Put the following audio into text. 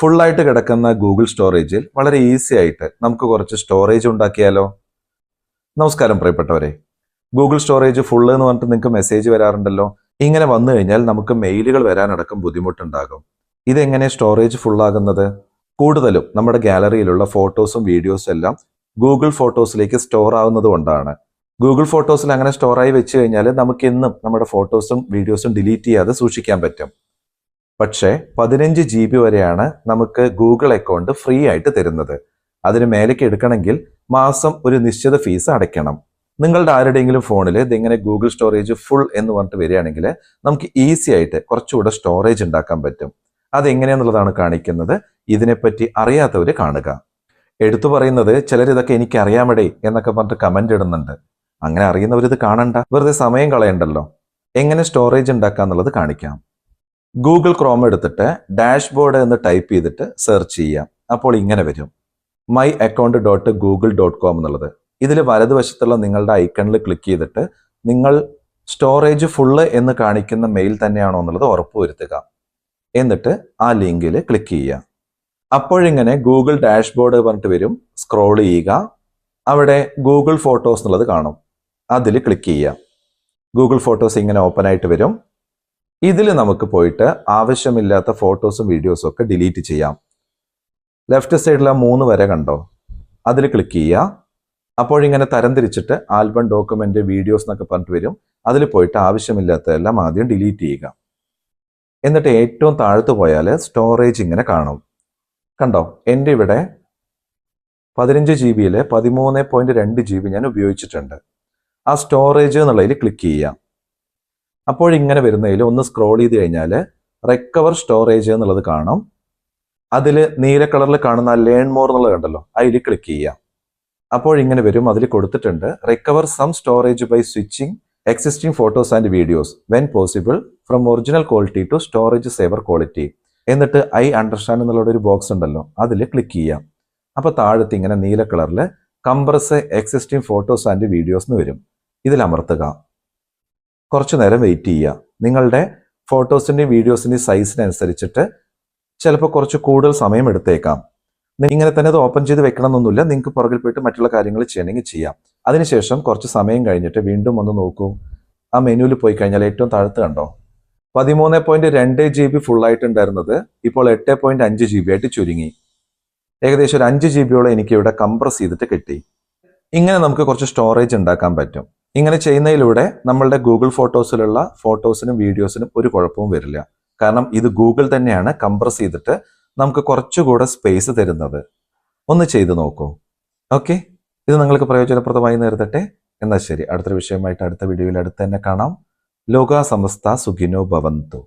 ഫുള്ളായിട്ട് കിടക്കുന്ന ഗൂഗിൾ സ്റ്റോറേജിൽ വളരെ ഈസി ആയിട്ട് നമുക്ക് കുറച്ച് സ്റ്റോറേജ് ഉണ്ടാക്കിയാലോ? നമസ്കാരം പ്രിയപ്പെട്ടവരെ. ഗൂഗിൾ സ്റ്റോറേജ് ഫുള്ള് എന്ന് പറഞ്ഞിട്ട് നിങ്ങൾക്ക് മെസ്സേജ് വരാറുണ്ടല്ലോ? ഇങ്ങനെ വന്നു കഴിഞ്ഞാൽ നമുക്ക് മെയിലുകൾ വരാനടക്കം ബുദ്ധിമുട്ടുണ്ടാകും. ഇതെങ്ങനെ സ്റ്റോറേജ് ഫുള്ളാകുന്നത് കൂടുതലും നമ്മുടെ ഗാലറിയിലുള്ള ഫോട്ടോസും വീഡിയോസും എല്ലാം ഗൂഗിൾ ഫോട്ടോസിലേക്ക് സ്റ്റോർ ആവുന്നത് കൊണ്ടാണ്. ഗൂഗിൾ ഫോട്ടോസിൽ അങ്ങനെ സ്റ്റോറായി വെച്ച് കഴിഞ്ഞാൽ നമുക്ക് എന്നും നമ്മുടെ ഫോട്ടോസും വീഡിയോസും ഡിലീറ്റ് ചെയ്യാതെ സൂക്ഷിക്കാൻ പറ്റും. പക്ഷേ പതിനഞ്ച് ജി ബി വരെയാണ് നമുക്ക് ഗൂഗിൾ അക്കൗണ്ട് ഫ്രീ ആയിട്ട് തരുന്നത്. അതിന് മേലേക്ക് എടുക്കണമെങ്കിൽ മാസം ഒരു നിശ്ചിത ഫീസ് അടയ്ക്കണം. നിങ്ങളുടെ ആരുടെയെങ്കിലും ഫോണിൽ ഇതിങ്ങനെ ഗൂഗിൾ സ്റ്റോറേജ് ഫുൾ എന്ന് പറഞ്ഞിട്ട് വരികയാണെങ്കിൽ നമുക്ക് ഈസി ആയിട്ട് കുറച്ചുകൂടെ സ്റ്റോറേജ് ഉണ്ടാക്കാൻ പറ്റും. അതെങ്ങനെയാന്നുള്ളതാണ് കാണിക്കുന്നത്. ഇതിനെപ്പറ്റി അറിയാത്തവർ കാണുക. എടുത്തു പറയുന്നത് ചിലർ ഇതൊക്കെ എനിക്ക് അറിയാമടേ എന്നൊക്കെ പറഞ്ഞിട്ട് കമന്റ് ഇടുന്നുണ്ട്. അങ്ങനെ അറിയുന്നവർ ഇത് കാണണ്ട. വെറുതെ സമയം കളയണ്ടല്ലോ. എങ്ങനെ സ്റ്റോറേജ് ഉണ്ടാക്കാന്നുള്ളത് കാണിക്കാം. ഗൂഗിൾ ക്രോം എടുത്തിട്ട് ഡാഷ്ബോർഡ് എന്ന് ടൈപ്പ് ചെയ്തിട്ട് സെർച്ച് ചെയ്യാം. അപ്പോൾ ഇങ്ങനെ വരും. My account dot Google dot com എന്നുള്ളത്. ഇതിൽ വലതുവശത്തുള്ള നിങ്ങളുടെ ഐക്കണിൽ ക്ലിക്ക് ചെയ്തിട്ട് നിങ്ങൾ സ്റ്റോറേജ് ഫുള്ള് എന്ന് കാണിക്കുന്ന മെയിൽ തന്നെയാണോ എന്നുള്ളത് ഉറപ്പുവരുത്തുക എന്നിട്ട് ആ ലിങ്കിൽ ക്ലിക്ക് ചെയ്യുക. അപ്പോഴിങ്ങനെ ഗൂഗിൾ ഡാഷ്ബോർഡ് പറഞ്ഞിട്ട് വരും. സ്ക്രോൾ ചെയ്യുക. അവിടെ ഗൂഗിൾ ഫോട്ടോസ് എന്നുള്ളത് കാണും. അതിൽ ക്ലിക്ക് ചെയ്യുക. ഗൂഗിൾ ഫോട്ടോസ് ഇങ്ങനെ ഓപ്പൺ ആയിട്ട് വരും. ഇതിൽ നമുക്ക് പോയിട്ട് ആവശ്യമില്ലാത്ത ഫോട്ടോസും വീഡിയോസും ഒക്കെ ഡിലീറ്റ് ചെയ്യാം. ലെഫ്റ്റ് സൈഡിൽ ആ മൂന്ന് വര കണ്ടോ? അതിൽ ക്ലിക്ക് ചെയ്യുക. അപ്പോഴിങ്ങനെ തരംതിരിച്ചിട്ട് ആൽബം ഡോക്യുമെന്റ് വീഡിയോസ് എന്നൊക്കെ പറഞ്ഞിട്ട് വരും. അതിൽ പോയിട്ട് ആവശ്യമില്ലാത്തതെല്ലാം ആദ്യം ഡിലീറ്റ് ചെയ്യുക. എന്നിട്ട് ഏറ്റവും താഴത്ത് പോയാൽ സ്റ്റോറേജ് ഇങ്ങനെ കാണും. കണ്ടോ? എന്റെ ഇവിടെ പതിനഞ്ച് ജി ബിയിൽ പതിമൂന്ന് പോയിന്റ് രണ്ട് ജി ബി ഞാൻ ഉപയോഗിച്ചിട്ടുണ്ട്. ആ സ്റ്റോറേജ് എന്നുള്ളതിൽ ക്ലിക്ക് ചെയ്യാം അപ്പോൾ ഇങ്ങനെ വരുന്നതിൽ ഒന്ന് സ്ക്രോൾ ചെയ്ത് കഴിഞ്ഞാൽ റിക്കവർ സ്റ്റോറേജ് എന്നുള്ളത് കാണും. അതിൽ നീല കളറിൽ കാണുന്ന ലേൺ മോർ എന്നുള്ളത് കണ്ടല്ലോ അതിൽ ക്ലിക്ക് ചെയ്യാം. അപ്പോൾ ഇങ്ങനെ വരും അതിൽ കൊടുത്തിട്ടുണ്ട് recover some storage by switching existing photos and videos when possible from original quality to storage saver quality എന്നിട്ട് ഐ അണ്ടർസ്റ്റാൻഡ് എന്നുള്ള ഒരു ബോക്സ് ഉണ്ടല്ലോ അതിൽ ക്ലിക്ക് ചെയ്യാം. അപ്പോൾ താഴത്ത് ഇങ്ങനെ നീല കളറിൽ compress existing photos and videos എന്ന് വരും. ഇതിൽ അമർത്തുക കുറച്ചു നേരം വെയിറ്റ് ചെയ്യുക നിങ്ങളുടെ ഫോട്ടോസിന്റെയും വീഡിയോസിന്റെയും സൈസിനനുസരിച്ചിട്ട് ചിലപ്പോൾ കുറച്ച് കൂടുതൽ സമയം എടുത്തേക്കാം. ഇങ്ങനെ തന്നെ അത് ഓപ്പൺ ചെയ്ത് വെക്കണമെന്നൊന്നുമില്ല. നിങ്ങൾക്ക് പുറകിൽ പോയിട്ട് മറ്റുള്ള കാര്യങ്ങൾ ചെയ്യണമെങ്കിൽ ചെയ്യാം. അതിനുശേഷം കുറച്ച് സമയം കഴിഞ്ഞിട്ട് വീണ്ടും ഒന്ന് നോക്കൂ. ആ മെനുവിൽ പോയി കഴിഞ്ഞാൽ ഏറ്റവും താഴത്ത് കണ്ടോ? പതിമൂന്ന് പോയിന്റ് രണ്ട് ജി ബി ഫുൾ ആയിട്ടുണ്ടായിരുന്നത്. ഇപ്പോൾ എട്ട് പോയിന്റ് അഞ്ച് ജി ബി ആയിട്ട് ചുരുങ്ങി. ഏകദേശം ഒരു അഞ്ച് ജി ബിയോളം എനിക്ക് ഇവിടെ കംപ്രസ് ചെയ്തിട്ട് കിട്ടി. ഇങ്ങനെ നമുക്ക് കുറച്ച് സ്റ്റോറേജ് ഉണ്ടാക്കാൻ പറ്റും. ഇങ്ങനെ ചെയ്യുന്നതിലൂടെ നമ്മളുടെ ഗൂഗിൾ ഫോട്ടോസിലുള്ള ഫോട്ടോസിനും വീഡിയോസിനും ഒരു കുഴപ്പവും വരില്ല. കാരണം ഇത് ഗൂഗിൾ തന്നെയാണ് കംപ്രസ് ചെയ്തിട്ട് നമുക്ക് കുറച്ചുകൂടെ സ്പേസ് തരുന്നത്. ഒന്ന് ചെയ്ത് നോക്കൂ. ഓക്കെ ഇത് നിങ്ങൾക്ക് പ്രയോജനപ്രദമായി നേരിടട്ടെ എന്നാൽ ശരി. അടുത്തൊരു വിഷയമായിട്ട് അടുത്ത വീഡിയോയിൽ അടുത്ത് തന്നെ കാണാം. ലോക സമസ്ത സുഖിനോ ഭവന്തു.